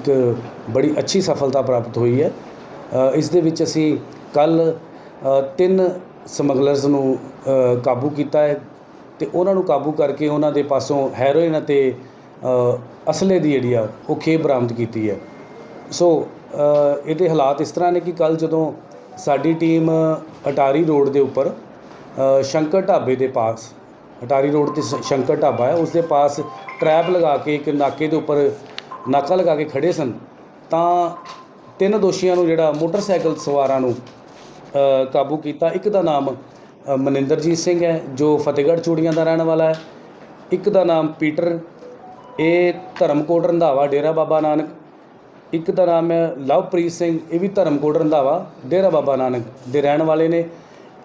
ਇੱਕ ਬੜੀ ਅੱਛੀ ਸਫਲਤਾ ਪ੍ਰਾਪਤ ਹੋਈ ਹੈ। ਇਸ ਦੇ ਵਿੱਚ ਅਸੀਂ ਕੱਲ ਤਿੰਨ ਸਮਗਲਰਸ ਨੂੰ ਕਾਬੂ ਕੀਤਾ ਹੈ ਤੇ ਉਹਨਾਂ ਨੂੰ ਕਾਬੂ ਕਰਕੇ ਉਹਨਾਂ ਦੇ ਪਾਸੋਂ ਹੈਰੋਇਨ ਅਤੇ ਅਸਲੇ ਦੀ ਜਿਹੜੀ ਆ, ਉਹ ਖੇਪ ਬਰਾਮਦ ਕੀਤੀ ਹੈ। ਸੋ ਇਹਦੇ ਹਾਲਾਤ ਇਸ ਤਰ੍ਹਾਂ ਨੇ ਕਿ ਕੱਲ ਜਦੋਂ ਸਾਡੀ ਟੀਮ ਅਟਾਰੀ ਰੋਡ ਦੇ ਉੱਪਰ ਸ਼ੰਕਰ ਢਾਬੇ ਦੇ ਪਾਸ, ਅਟਾਰੀ ਰੋਡ ਤੇ ਸ਼ੰਕਰ ਢਾਬਾ ਹੈ, ਉਸ ਦੇ ਪਾਸ ਟਰੈਪ ਲਗਾ ਕੇ ਇੱਕ ਨਾਕੇ ਦੇ ਉੱਪਰ ਨਾਕਾ ਲਗਾ ਕੇ ਖੜੇ ਸਨ, ਤਾਂ ਤਿੰਨ ਦੋਸ਼ੀਆਂ ਨੂੰ ਜਿਹੜਾ ਮੋਟਰਸਾਈਕਲ ਸਵਾਰਾਂ ਨੂੰ ਕਾਬੂ ਕੀਤਾ। ਇੱਕ ਦਾ ਨਾਮ ਮਨਿੰਦਰਜੀਤ ਸਿੰਘ ਹੈ, ਜੋ ਫਤਿਹਗੜ੍ਹ ਚੂੜੀਆਂ ਦਾ ਰਹਿਣ ਵਾਲਾ ਹੈ। ਇੱਕ ਦਾ ਨਾਮ ਪੀਟਰ, ਇਹ ਧਰਮਕੋਟ ਰੰਧਾਵਾ, ਡੇਰਾ ਬਾਬਾ ਨਾਨਕ। ਇੱਕ ਦਾ ਨਾਮ ਹੈ ਲਵਪ੍ਰੀਤ ਸਿੰਘ, ਇਹ ਵੀ ਧਰਮਕੋਟ ਰੰਧਾਵਾ, ਡੇਰਾ ਬਾਬਾ ਨਾਨਕ ਦੇ ਰਹਿਣ ਵਾਲੇ ਨੇ।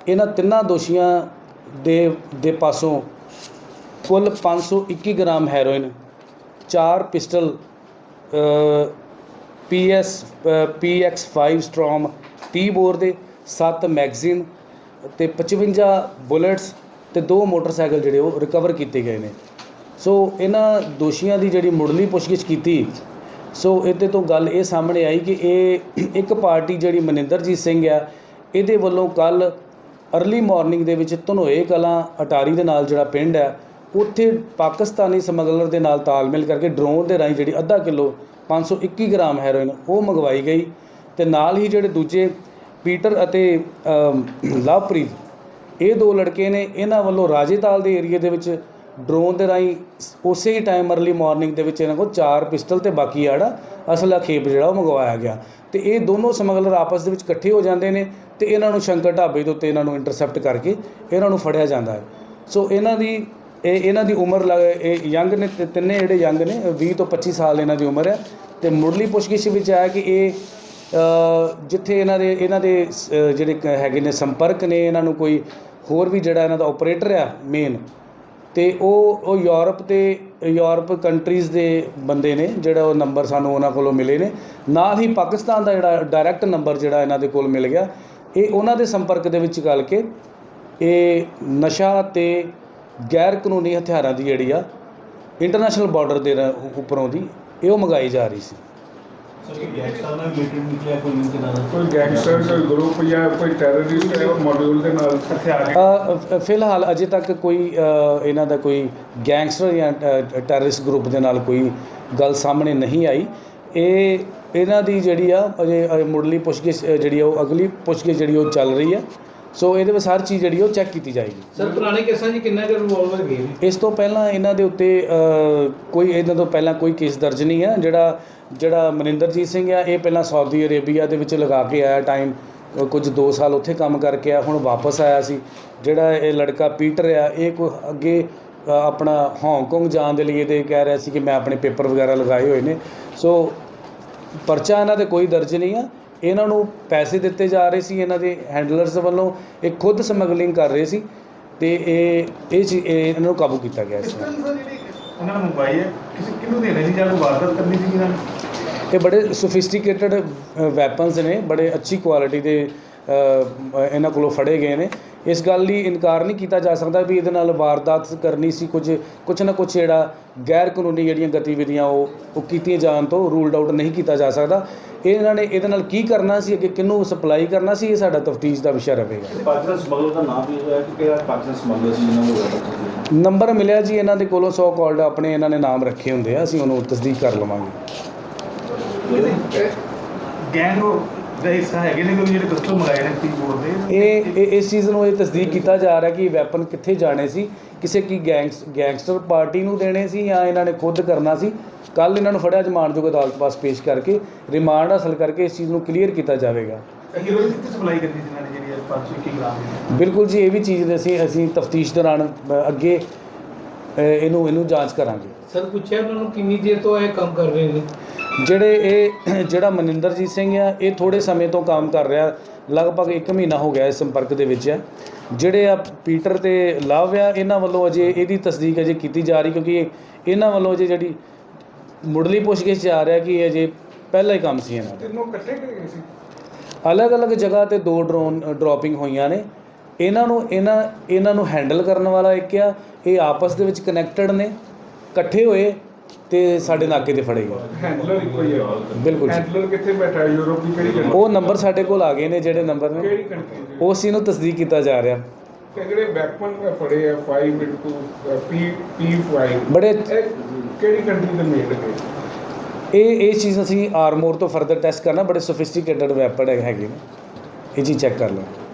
ਇਹਨਾਂ ਤਿੰਨਾਂ ਦੋਸ਼ੀਆਂ ਦੇ ਦੇ ਪਾਸੋਂ ਕੁੱਲ 521 ਗ੍ਰਾਮ ਹੈਰੋਇਨ, ਚਾਰ pistol PS PX five storm 30 bore ਦੇ 7 ਮੈਗਜ਼ੀਨ ਤੇ 55 ਬੁਲੇਟਸ ਤੇ ਦੋ ਮੋਟਰਸਾਈਕਲ ਜਿਹੜੇ ਉਹ ਰਿਕਵਰ ਕੀਤੇ ਗਏ ਨੇ। ਸੋ ਇਹਨਾਂ ਦੋਸ਼ੀਆਂ ਦੀ ਜਿਹੜੀ ਮੁੱਢਲੀ ਪੁੱਛਗਿੱਛ ਕੀਤੀ, ਸੋ ਇਹਦੇ ਤੋਂ ਗੱਲ ਇਹ ਸਾਹਮਣੇ ਆਈ ਕਿ ਇਹ ਇੱਕ ਪਾਰਟੀ ਜਿਹੜੀ ਮਨਿੰਦਰਜੀਤ ਸਿੰਘ ਆ, ਇਹਦੇ ਵੱਲੋਂ ਕੱਲ ਅਰਲੀ ਮਾਰਨਿੰਗ ਦੇ ਵਿੱਚ ਧਨੋਏ ਕਲਾਂ ਅਟਾਰੀ ਦੇ ਨਾਲ ਜਿਹੜਾ ਪਿੰਡ ਹੈ ਉੱਥੇ ਪਾਕਿਸਤਾਨੀ ਸਮਗਲਰ ਦੇ ਨਾਲ ਤਾਲਮੇਲ ਕਰਕੇ ਡਰੋਨ ਦੇ ਰਾਹੀਂ ਜਿਹੜੀ ਅੱਧਾ ਕਿਲੋ 521 ਗ੍ਰਾਮ ਹੈਰੋਇਨ ਉਹ ਮੰਗਵਾਈ ਗਈ ਤੇ ਨਾਲ ਹੀ ਜਿਹੜੇ ਦੂਜੇ ਪੀਟਰ ਅਤੇ ਲਵਪ੍ਰੀਤ, ਇਹ ਦੋ ਲੜਕੇ ਨੇ ਇਹਨਾਂ ਵੱਲੋਂ ਰਾਜੇਤਾਲ ਦੇ ਏਰੀਆ ਦੇ ਵਿੱਚ ਡਰੋਨ ਦੇ ਰਾਹੀਂ ਉਸੇ ਹੀ ਟਾਈਮ ਅਰਲੀ ਮਾਰਨਿੰਗ ਦੇ ਵਿੱਚ ਇਹਨਾਂ ਕੋਲ ਚਾਰ ਪਿਸਟਲ ਤੇ ਬਾਕੀ ਜਿਹੜਾ ਅਸਲਾ ਖੇਪ ਜਿਹੜਾ ਉਹ ਮੰਗਵਾਇਆ ਗਿਆ। ਤੇ ਇਹ ਦੋਨੋਂ ਸਮਗਲਰ ਆਪਸ ਦੇ ਵਿੱਚ ਇਕੱਠੇ ਹੋ ਜਾਂਦੇ ਨੇ ਤੇ ਇਹਨਾਂ ਨੂੰ ਸ਼ੰਕਰ ਢਾਬੇ ਦੇ ਉੱਤੇ ਇਹਨਾਂ ਨੂੰ ਇੰਟਰਸੈਪਟ ਕਰਕੇ ਇਹਨਾਂ ਨੂੰ ਫੜਿਆ ਜਾਂਦਾ ਹੈ। ਸੋ ਇਹਨਾਂ ਦੀ ਇਹ ਇਹਨਾਂ ਦੀ ਉਮਰ ਲੱਗ- ਇਹ ਯੰਗ ਨੇ ਤੇ ਤਿੰਨੇ ਜਿਹੜੇ ਯੰਗ ਨੇ 20 ਤੋਂ 25 ਸਾਲ ਇਹਨਾਂ ਦੀ ਉਮਰ ਹੈ। ਤੇ ਮੁੱਢਲੀ ਪੁੱਛਗਿੱਛ ਵਿੱਚ ਆਇਆ ਕਿ ਇਹ ਅ, ਜਿੱਥੇ ਇਹਨਾਂ ਦੇ ਇਹਨਾਂ ਦੇ ਸ- ਅ, ਜਿਹੜੇ ਕ- ਹੈਗੇ ਨੇ ਸੰਪਰਕ ਨੇ ਇਹਨਾਂ ਨੂੰ ਕੋਈ ਹੋਰ ਵੀ ਜਿਹੜਾ ਇਹਨਾਂ ਦਾ ਆਪਰੇਟਰ ਆ ਮੇਨ ਤੇ ਉਹ ਉਹ ਯੂਰਪ ਤੇ ਯੂਰਪ ਕੰਟਰੀਜ਼ ਦੇ ਬੰਦੇ ਨੇ ਜਿਹੜਾ ਉਹ ਨੰਬਰ ਸਾਨੂੰ ਉਹਨਾਂ ਕੋਲੋਂ ਮਿਲੇ ਨੇ। ਨਾਲ ਹੀ ਪਾਕਿਸਤਾਨ ਦਾ ਜਿਹੜਾ ਡਾਇਰੈਕਟ ਨੰਬਰ ਜਿਹੜਾ ਇਹਨਾਂ ਦੇ ਕੋਲ ਮਿਲ ਗਿਆ। ਇਹ ਉਹਨਾਂ ਦੇ ਸੰਪਰਕ ਦੇ ਵਿੱਚ ਗੱਲ ਕੇ ਇਹ ਨਸ਼ਾ ਤੇ ਗੈਰ ਕਾਨੂੰਨੀ ਹਥਿਆਰਾਂ ਦੀ ਜਿਹੜੀ ਆ ਇੰਟਰਨੈਸ਼ਨਲ ਬਾਰਡਰ ਦੇ ਉੱਪਰੋਂ ਦੀ ਇਹ ਉਹ ਮੰਗਾਈ ਜਾ ਰਹੀ ਸੀ। ਸਰ ਇਹ ਗੈਂਗਸਟਰ ਨਾਲ ਮੀਟਿੰਗ ਨਿਕਲਿਆ ਕੋਈ ਲਿੰਕ ਨਾਲ? ਕੋਈ ਗੈਂਗਸਟਰ ਕੋਈ ਗਰੁੱਪ ਜਾਂ ਕੋਈ ਟੈਰਰਿਸਟ ਹੈ ਉਹ ਮੋਡਿਊਲ ਦੇ ਨਾਲ ਹਥਿਆਰ ਅ, ਅ, ਫਿਲਹਾਲ ਅਜੇ ਤੱਕ ਕੋਈ ਇਹਨਾਂ ਦਾ ਕੋਈ ਗੈਂਗਸਟਰ ਜਾਂ ਟੈਰਰਿਸਟ ਗਰੁੱਪ ਦੇ ਨਾਲ ਕੋਈ ਗੱਲ ਸਾਹਮਣੇ ਨਹੀਂ ਆਈ। ਇਹ ਇਹਨਾਂ ਦੀ ਜਿਹੜੀ ਆ ਅਜੇ ਮੁੱਢਲੀ ਪੁੱਛਗਿੱਛ ਜਿਹੜੀ ਆ ਉਹ ਅਗਲੀ ਪੁੱਛਗਿੱਛ ਜਿਹੜੀ ਉਹ ਚੱਲ ਰਹੀ ਆ। ਸੋ ਇਹਦੇ ਵਿੱਚ ਹਰ ਚੀਜ਼ ਜਿਹੜੀ ਉਹ ਚੈੱਕ ਕੀਤੀ ਜਾਏਗੀ। ਸਰ ਪੁਰਾਣੇ ਕੇਸਾਂ 'ਚ ਕਿੰਨਾ ਕੁ ਰਿਵੋਲਵਰ ਗਏ ਨੇ ਇਸ ਤੋਂ ਪਹਿਲਾਂ ਇਹਨਾਂ ਦੇ ਉੱਤੇ ਕੋਈ ਇਹਨਾਂ ਤੋਂ ਪਹਿਲਾਂ ਕੋਈ ਕੇਸ ਦਰਜ ਨਹੀਂ ਹੈ ਜਿਹੜਾ ਜਿਹੜਾ ਮਨਿੰਦਰਜੀਤ ਸਿੰਘ ਆ ਇਹ ਪਹਿਲਾਂ ਸਾਊਦੀ ਅਰੇਬੀਆ ਦੇ ਵਿੱਚ ਲਗਾ ਕੇ ਆਇਆ ਟਾਈਮ ਕੁਝ 2 ਸਾਲ ਉੱਥੇ ਕੰਮ ਕਰਕੇ ਆ ਹੁਣ ਵਾਪਸ ਆਇਆ ਸੀ। ਜਿਹੜਾ ਇਹ ਲੜਕਾ ਪੀਟਰ ਆ ਇਹ ਕੋਈ ਅੱਗੇ ਆਪਣਾ ਹਾਂਗਕਾਂਗ ਜਾਣ ਦੇ ਲਈ ਤੇ ਕਹਿ ਰਿਹਾ ਸੀ ਕਿ ਮੈਂ ਆਪਣੇ ਪੇਪਰ ਵਗੈਰਾ ਲਗਾਏ ਹੋਏ ਨੇ। ਸੋ ਪਰਚਾ ਇਹਨਾਂ ਤੇ ਕੋਈ ਦਰਜ ਨਹੀਂ ਆ। ਇਹਨਾਂ ਨੂੰ ਪੈਸੇ ਦਿੱਤੇ ਜਾ ਰਹੇ ਸੀ ਇਹਨਾਂ ਦੇ ਹੈਂਡਲਰਸ ਵੱਲੋਂ ਇਹ ਖੁਦ ਸਮਗਲਿੰਗ ਕਰ ਰਹੇ ਸੀ ਤੇ ਇਹ ਇਹ ਚੀ- ਇਹ ਇਹਨਾਂ ਨੂੰ ਕਾਬੂ ਕੀਤਾ ਗਿਆ ਸੀ ਸਰ ਜਿਹੜੀ ਉਹਨਾਂ ਨੇ ਮੰਗਵਾਈ ਹੈ ਕਿਸੇ ਕਿਹਨੂੰ ਦੇਣੀ ਸੀ ਜਾਂ ਕੋਈ ਵਾਰਦਾਤ ਕਰਨੀ ਸੀ ਇਹਨਾਂ ਨੇ? ਇਹ ਬੜੇ ਸੋਫਿਸਟੀਕੇਟਡ ਵੈਪਨਸ ਨੇ ਬੜੇ ਅੱਛੀ ਕੁਆਲਿਟੀ ਦੇ ਇਹਨਾਂ ਕੋਲੋਂ ਫੜੇ ਗਏ ਨੇ। ਇਸ ਗੱਲ ਲਈ ਇਨਕਾਰ ਨਹੀਂ ਕੀਤਾ ਜਾ ਸਕਦਾ ਵੀ ਇਹਦੇ ਨਾਲ ਵਾਰਦਾਤ ਕਰਨੀ ਸੀ। ਕੁਝ ਕੁਝ ਨਾ ਕੁਝ ਜਿਹੜਾ ਗੈਰ ਕਾਨੂੰਨੀ ਜਿਹੜੀਆਂ ਗਤੀਵਿਧੀਆਂ ਉਹ ਉਹ ਕੀਤੀਆਂ ਜਾਣ ਤੋਂ ਰੂਲਡ ਆਊਟ ਨਹੀਂ ਕੀਤਾ ਜਾ ਸਕਦਾ। ਇਹ ਇਹਨਾਂ ਨੇ ਇਹਦੇ ਨਾਲ ਕੀ ਕਰਨਾ ਸੀ? ਅੱਗੇ ਕਿਹਨੂੰ ਸਪਲਾਈ ਕਰਨਾ ਸੀ? ਇਹ ਸਾਡਾ ਤਫਤੀਸ਼ ਦਾ ਵਿਸ਼ਾ ਰਹੇਗਾ। ਪਾਕਿਸਤਾਨ ਸਮਗਲਰ ਦਾ ਨਾਮ ਵੀ ਹੋਇਆ ਕਿ ਕਿਹੜਾ ਪਾਕਿਸਤਾਨ ਸਮਗਲਰ ਸੀ ਜਿਹਨਾਂ ਨੂੰ ਹੋਇਆ ਨੰਬਰ ਮਿਲਿਆ ਜੀ ਇਹਨਾਂ ਦੇ ਕੋਲੋਂ ਸੌ ਕਾਲਡ ਆਪਣੇ ਇਹਨਾਂ ਨੇ ਨਾਮ ਰੱਖੇ ਹੁੰਦੇ ਆ। ਅਸੀਂ ਉਹਨੂੰ ਤਸਦੀਕ ਕਰ ਲਵਾਂਗੇ। ਗੈਂਗ ਦਾ ਹਿੱਸਾ ਹੈਗੇ ਨੇ ਕੋਈ ਜਿਹੜੇ ਪਿਸਤਲ ਮੰਗਾਏ ਨੇ ਤੀ ਬੋਰਡ ਦੇ ਇਹ ਇਹ- ਇਸ ਚੀਜ਼ ਨੂੰ ਇਹ ਤਸਦੀਕ ਕੀਤਾ ਜਾ ਰਿਹਾ ਕਿ ਵੈਪਨ ਕਿੱਥੇ ਜਾਣੇ ਸੀ ਕਿਸੇ ਕੀ ਗੈਂਗਸ ਗੈਂਗਸਟਰ ਪਾਰਟੀ ਨੂੰ ਦੇਣੇ ਸੀ ਜਾਂ ਇਹਨਾਂ ਨੇ ਖੁਦ ਕਰਨਾ ਸੀ। ਕੱਲ ਇਹਨਾਂ ਨੂੰ ਫੜਿਆ ਜਮਾਨਯੋਗ ਅਦਾਲਤ ਪਾਸ ਪੇਸ਼ ਕਰਕੇ ਰਿਮਾਂਡ ਹਾਸਲ ਕਰਕੇ ਇਸ ਚੀਜ਼ ਨੂੰ ਕਲੀਅਰ ਕੀਤਾ ਜਾਵੇਗਾ। ਹੀਰੋਇਨ ਕਿੱਥੇ ਸਪਲਾਈ ਕਰਦੀ ਸੀ ਇਹਨਾਂ ਨੇ ਜਿਹੜੀ 521 ਗ੍ਰਾਮ ਦੀ ਬਿਲਕੁਲ ਜੀ ਇਹ ਵੀ ਚੀਜ਼ ਦੇ ਅਸੀਂ ਅਸੀਂ ਤਫਤੀਸ਼ ਦੌਰਾਨ ਅ, ਅੱਗੇ ਇਹਨੂੰ ਇਹਨੂੰ ਜਾਂਚ ਕਰਾਂਗੇ। ਸਰ ਪੁੱਛਿਆ ਉਹਨਾਂ ਨੂੰ ਕਿੰਨੀ ਦੇਰ ਤੋਂ ਇਹ ਕੰਮ ਕਰ ਰਹੇ ਨੇ? ਜਿਹੜੇ ਇਹ ਜਿਹੜਾ ਮਨਿੰਦਰਜੀਤ ਸਿੰਘ ਆ ਇਹ ਥੋੜੇ ਸਮੇਂ ਤੋਂ ਕੰਮ ਕਰ ਰਿਹਾ। ਲਗਭਗ 1 ਮਹੀਨਾ ਹੋ ਗਿਆ ਇਸ ਸੰਪਰਕ ਦੇ ਵਿੱਚ ਆ। ਜਿਹੜੇ ਆ ਪੀਟਰ ਤੇ ਲਵ ਆ ਇਹਨਾਂ ਵੱਲੋਂ ਅਜੇ ਇਹਦੀ ਤਸਦੀਕ ਅਜੇ ਕੀਤੀ ਜਾ ਰਹੀ ਕਿਉਂਕਿ ਇਹ- ਇਹਨਾਂ ਵੱਲੋਂ ਅਜੇ ਜਿਹੜੀ ਮੁੱਢਲੀ ਪੁੱਛਗਿੱਛ 'ਚ ਆ ਰਿਹਾ ਕਿ ਇਹ ਅਜੇ ਪਹਿਲਾ ਹੀ ਕੰਮ ਸੀ ਇਹਨਾਂ ਦਾ। ਤਿੰਨੋਂ ਇਕੱਠੇ ਗਏ ਸੀ। ਅਲੱਗ-ਅਲੱਗ ਜਗ੍ਹਾ ਤੇ ਦੋ ਡਰੋਨ ਡ੍ਰੌਪਿੰਗ ਹੋਈਆਂ ਨੇ। ਇਹਨਾਂ ਨੂੰ ਇਹਨਾਂ ਇਹਨਾਂ ਨੂੰ ਹੈਂਡਲ ਕਰਨ ਵਾਲਾ ਇੱਕ ਆ ਇਹ ਆਪਸ ਦੇ ਵਿੱਚ ਕਨੈਕਟਡ ਨੇ ਇਕੱਠੇ ਹੋਏ ਤੇ ਸਾਡੇ ਨਾਕੇ ਤੇ ਫੜੇ ਗਏ। ਹੈਂਡਲਰ ਇੱਕੋ ਹੀ ਹੈ ਬਿਲਕੁਲ ਜੀ। ਹੈਂਡਲਰ ਕਿੱਥੇ ਬੈਠਾ ਹੈ? ਯੂਰਪ ਦੀ ਕਿਹੜੀ ਕੰਟਰੀ ਉਹ ਨੰਬਰ ਸਾਡੇ ਕੋਲ ਆ ਗਏ ਨੇ ਜਿਹੜੇ ਨੰਬਰ ਨੇ। ਕਿਹੜੀ ਕੰਟਰੀ ਉਸ ਚੀਜ਼ ਨੂੰ ਤਸਦੀਕ ਕੀਤਾ ਜਾ ਰਿਹਾ। ਤੇ ਜਿਹੜੇ ਵੈਪਨ ਫੜੇ ਆ? 5 ਇਨਟੂ ਪੀ P5 ਬੜੇ ਕਿਹੜੀ ਕੰਟਰੀ ਦੇ ਮੇਡ ਹੈ ਇਹ ਇਹ ਚੀਜ਼ ਅਸੀਂ ਆਰਮੋਰ ਤੋਂ ਫਰਦਰ ਟੈਸਟ ਕਰਨਾ ਬੜੇ ਸੋਫਿਸਟੀਕੇਟਡ ਵੈਪਨ ਹੈਗੇ ਨੇ। ਇਹ ਚੀਜ਼ ਚੈੱਕ ਕਰ ਲਓ।